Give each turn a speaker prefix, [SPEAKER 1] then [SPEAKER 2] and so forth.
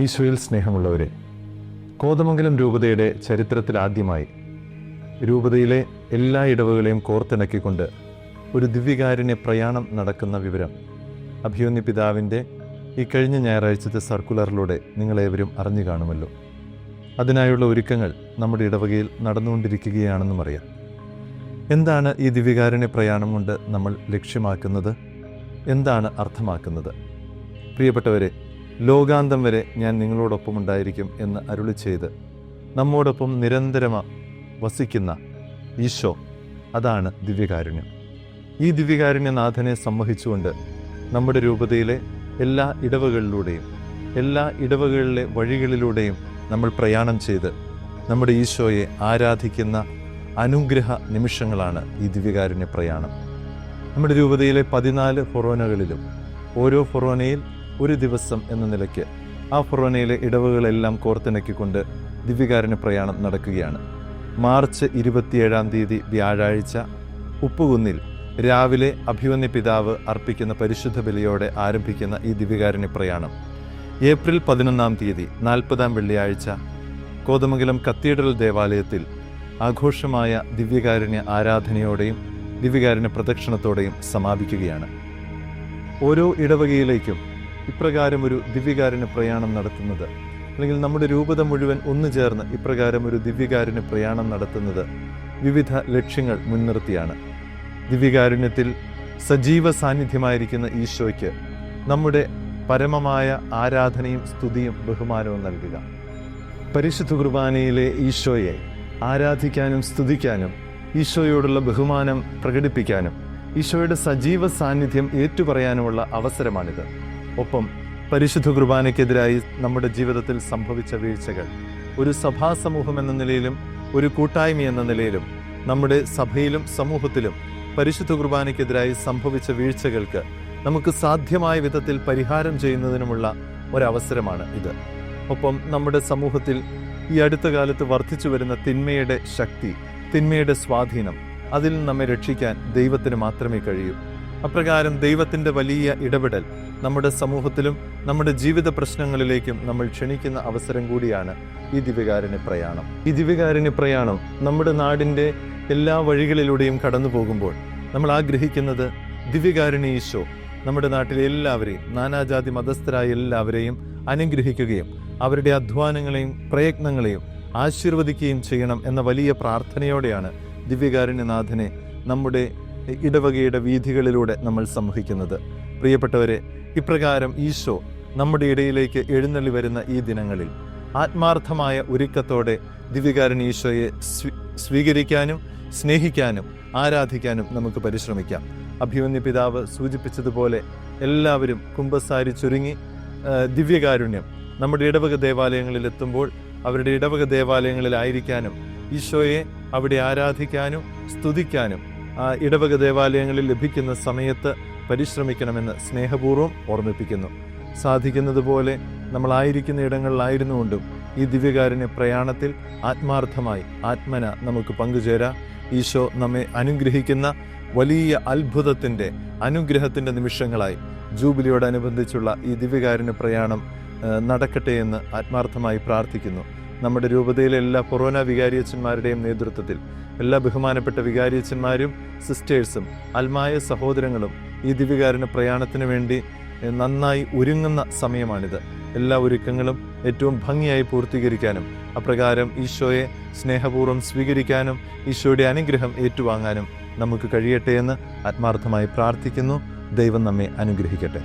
[SPEAKER 1] ഈശോയിൽ സ്നേഹമുള്ളവരെ കോതമംഗലം രൂപതയുടെ ചരിത്രത്തിൽ ആദ്യമായി രൂപതയിലെ എല്ലാ ഇടവുകളെയും കോർത്തിണക്കിക്കൊണ്ട് ഒരു ദിവ്യകാരുണ്യ പ്രയാണം നടക്കുന്ന വിവരം അഭിയോന്യ പിതാവിന്റെ ഈ കഴിഞ്ഞ ഞായറാഴ്ചത്തെ സർക്കുലറിലൂടെ നിങ്ങളേവരും അറിഞ്ഞു കാണുമല്ലോ. അതിനായുള്ള ഒരുക്കങ്ങൾ നമ്മുടെ ഇടവകയിൽ നടന്നുകൊണ്ടിരിക്കുകയാണെന്നും അറിയാം. എന്താണ് ഈ ദിവ്യകാരുണ്യ പ്രയാണം കൊണ്ട് നമ്മൾ ലക്ഷ്യമാക്കുന്നത്? എന്താണ് അർത്ഥമാക്കുന്നത്? പ്രിയപ്പെട്ടവരെ ലോകാന്തം വരെ ഞാൻ നിങ്ങളോടൊപ്പം ഉണ്ടായിരിക്കും എന്ന് അരുളി ചെയ്ത് നമ്മോടൊപ്പം നിരന്തരമ വസിക്കുന്ന ഈശോ. അതാണ് ദിവ്യകാരുണ്യം. ഈ ദിവ്യകാരുണ്യനാഥനെ സമ്മഹിച്ചുകൊണ്ട് നമ്മുടെ രൂപതയിലെ എല്ലാ ഇടവകളിലൂടെയും എല്ലാ ഇടവകളിലെ വഴികളിലൂടെയും നമ്മൾ പ്രയാണം ചെയ്ത് നമ്മുടെ ഈശോയെ ആരാധിക്കുന്ന അനുഗ്രഹ നിമിഷങ്ങളാണ് ഈ ദിവ്യകാരുണ്യ പ്രയാണം. നമ്മുടെ രൂപതയിലെ പതിനാല് ഫൊറോനകളിലും ഓരോ ഫൊറോനയിൽ ഒരു ദിവസം എന്ന നിലയ്ക്ക് ആ ഫൊറോനയിലെ ഇടവുകളെല്ലാം കോർത്തിണക്കിക്കൊണ്ട് ദിവ്യകാരുണ്യ പ്രയാണം നടക്കുകയാണ്. മാർച്ച് ഇരുപത്തിയേഴാം തീയതി വ്യാഴാഴ്ച ഉപ്പുകുന്നിൽ രാവിലെ അഭിവന്യ പിതാവ് അർപ്പിക്കുന്ന പരിശുദ്ധ ബലിയോടെ ആരംഭിക്കുന്ന ഈ ദിവ്യകാരുണ്യ പ്രയാണം. ഏപ്രിൽ പതിനൊന്നാം തീയതി നാൽപ്പതാം വെള്ളിയാഴ്ച കോതമംഗലം കത്തീഡ്രൽ ദേവാലയത്തിൽ ആഘോഷമായ ദിവ്യകാരുണ്യ ആരാധനയോടെയും ദിവ്യകാരുണ്യ പ്രദക്ഷിണത്തോടെയും സമാപിക്കുകയാണ്. ഓരോ ഇടവകയിലേക്കും ഇപ്രകാരം ഒരു ദിവ്യകാരുണ്യ പ്രയാണം നടത്തുന്നത്. അല്ലെങ്കിൽ നമ്മുടെ രൂപത മുഴുവൻ ഒന്നു ചേർന്ന് ഇപ്രകാരം ഒരു ദിവ്യകാരുണ്യ പ്രയാണം നടത്തുന്നത് വിവിധ ലക്ഷ്യങ്ങൾ മുൻനിർത്തിയാണ്. ദിവ്യകാരുണ്യത്തിൽ സജീവ സാന്നിധ്യമായിരിക്കുന്ന ഈശോയ്ക്ക് നമ്മുടെ പരമമായ ആരാധനയും സ്തുതിയും ബഹുമാനവും നൽകുക. പരിശുദ്ധ കുർബാനയിലെ ഈശോയെ ആരാധിക്കാനും സ്തുതിക്കാനും ഈശോയോടുള്ള ബഹുമാനം പ്രകടിപ്പിക്കാനും ഈശോയുടെ സജീവ സാന്നിധ്യം ഏറ്റുപറയാനുമുള്ള അവസരമാണിത്. ഒപ്പം പരിശുദ്ധ കുർബാനയ്ക്കെതിരായി നമ്മുടെ ജീവിതത്തിൽ സംഭവിച്ച വീഴ്ചകൾ ഒരു സഭാ സമൂഹം എന്ന നിലയിലും ഒരു കൂട്ടായ്മ എന്ന നിലയിലും നമ്മുടെ സഭയിലും സമൂഹത്തിലും പരിശുദ്ധ കുർബാനയ്ക്കെതിരായി സംഭവിച്ച വീഴ്ചകൾക്ക് നമുക്ക് സാധ്യമായ വിധത്തിൽ പരിഹാരം ചെയ്യുന്നതിനുമുള്ള ഒരവസരമാണ് ഇത്. ഒപ്പം നമ്മുടെ സമൂഹത്തിൽ ഈ അടുത്ത കാലത്ത് വർദ്ധിച്ചു വരുന്ന തിന്മയുടെ ശക്തി തിന്മയുടെ സ്വാധീനം അതിൽ നമ്മെ രക്ഷിക്കാൻ ദൈവത്തിന് മാത്രമേ കഴിയൂ. അപ്രകാരം ദൈവത്തിന്റെ വലിയ ഇടപെടൽ നമ്മുടെ സമൂഹത്തിലും നമ്മുടെ ജീവിത പ്രശ്നങ്ങളിലേക്കും നമ്മൾ ക്ഷണിക്കുന്ന അവസരം കൂടിയാണ് ഈ ദിവ്യകാരുണ്യ പ്രയാണം. ഈ ദിവ്യകാരുണ്യ പ്രയാണം നമ്മുടെ നാടിന്റെ എല്ലാ വഴികളിലൂടെയും കടന്നു പോകുമ്പോൾ നമ്മൾ ആഗ്രഹിക്കുന്നത് ദിവ്യകാരുണ്യ ഈശോ നമ്മുടെ നാട്ടിലെ എല്ലാവരെയും നാനാജാതി മതസ്ഥരായ എല്ലാവരെയും അനുഗ്രഹിക്കുകയും അവരുടെ അധ്വാനങ്ങളെയും പ്രയത്നങ്ങളെയും ആശീർവദിക്കുകയും ചെയ്യണം എന്ന വലിയ പ്രാർത്ഥനയോടെയാണ് ദിവ്യകാരുണ്യനാഥനെ നമ്മുടെ ഇടവകയുടെ വീഥികളിലൂടെ നമ്മൾ സംവഹിക്കുന്നത് പ്രിയപ്പെട്ടവരെ ഇപ്രകാരം ഈശോ നമ്മുടെ ഇടയിലേക്ക് എഴുന്നള്ളി വരുന്ന ഈ ദിനങ്ങളിൽ ആത്മാർത്ഥമായ ഒരുക്കത്തോടെ ദിവ്യകാരുണ്യ ഈശോയെ സ്വീകരിക്കാനും സ്നേഹിക്കാനും ആരാധിക്കാനും നമുക്ക് പരിശ്രമിക്കാം. അഭിമന്യ പിതാവ് സൂചിപ്പിച്ചതുപോലെ എല്ലാവരും കുമ്പസാരി ചുരുങ്ങി ദിവ്യകാരുണ്യം നമ്മുടെ ഇടവക ദേവാലയങ്ങളിൽ എത്തുമ്പോൾ അവരുടെ ഇടവക ദേവാലയങ്ങളിലായിരിക്കാനും ഈശോയെ അവിടെ ആരാധിക്കാനും സ്തുതിക്കാനും ഇടവക ദേവാലയങ്ങളിൽ ലഭിക്കുന്ന സമയത്ത് പരിശ്രമിക്കണമെന്ന് സ്നേഹപൂർവം ഓർമ്മിപ്പിക്കുന്നു. സാധിക്കുന്നതുപോലെ നമ്മളായിരിക്കുന്ന ഇടങ്ങളിലായിരുന്നുകൊണ്ടും ഈ ദിവ്യകാരുണ്യ പ്രയാണത്തിൽ ആത്മാർത്ഥമായി ആത്മന നമുക്ക് പങ്കുചേരാം. ഈശോ നമ്മെ അനുഗ്രഹിക്കുന്ന വലിയ അത്ഭുതത്തിന്റെ അനുഗ്രഹത്തിന്റെ നിമിഷങ്ങളായി ജൂബിലിയോടനുബന്ധിച്ചുള്ള ഈ ദിവ്യകാരുണ്യ പ്രയാണം നടക്കട്ടെ എന്ന് ആത്മാർത്ഥമായി പ്രാർത്ഥിക്കുന്നു. നമ്മുടെ രൂപതയിലെ എല്ലാ കൊറോന വികാരിയച്ചന്മാരുടെയും നേതൃത്വത്തിൽ എല്ലാ ബഹുമാനപ്പെട്ട വികാരിയച്ചന്മാരും സിസ്റ്റേഴ്സും അൽമായ സഹോദരങ്ങളും ഈ ദിവ്യകാരുണ്യ പ്രയാണത്തിന് വേണ്ടി നന്നായി ഒരുങ്ങുന്ന സമയമാണിത്. എല്ലാ ഒരുക്കങ്ങളും ഏറ്റവും ഭംഗിയായി പൂർത്തീകരിക്കാനും അപ്രകാരം ഈശോയെ സ്നേഹപൂർവം സ്വീകരിക്കാനും ഈശോയുടെ അനുഗ്രഹം ഏറ്റുവാങ്ങാനും നമുക്ക് കഴിയട്ടെ എന്ന് ആത്മാർത്ഥമായി പ്രാർത്ഥിക്കുന്നു. ദൈവം നമ്മെ അനുഗ്രഹിക്കട്ടെ.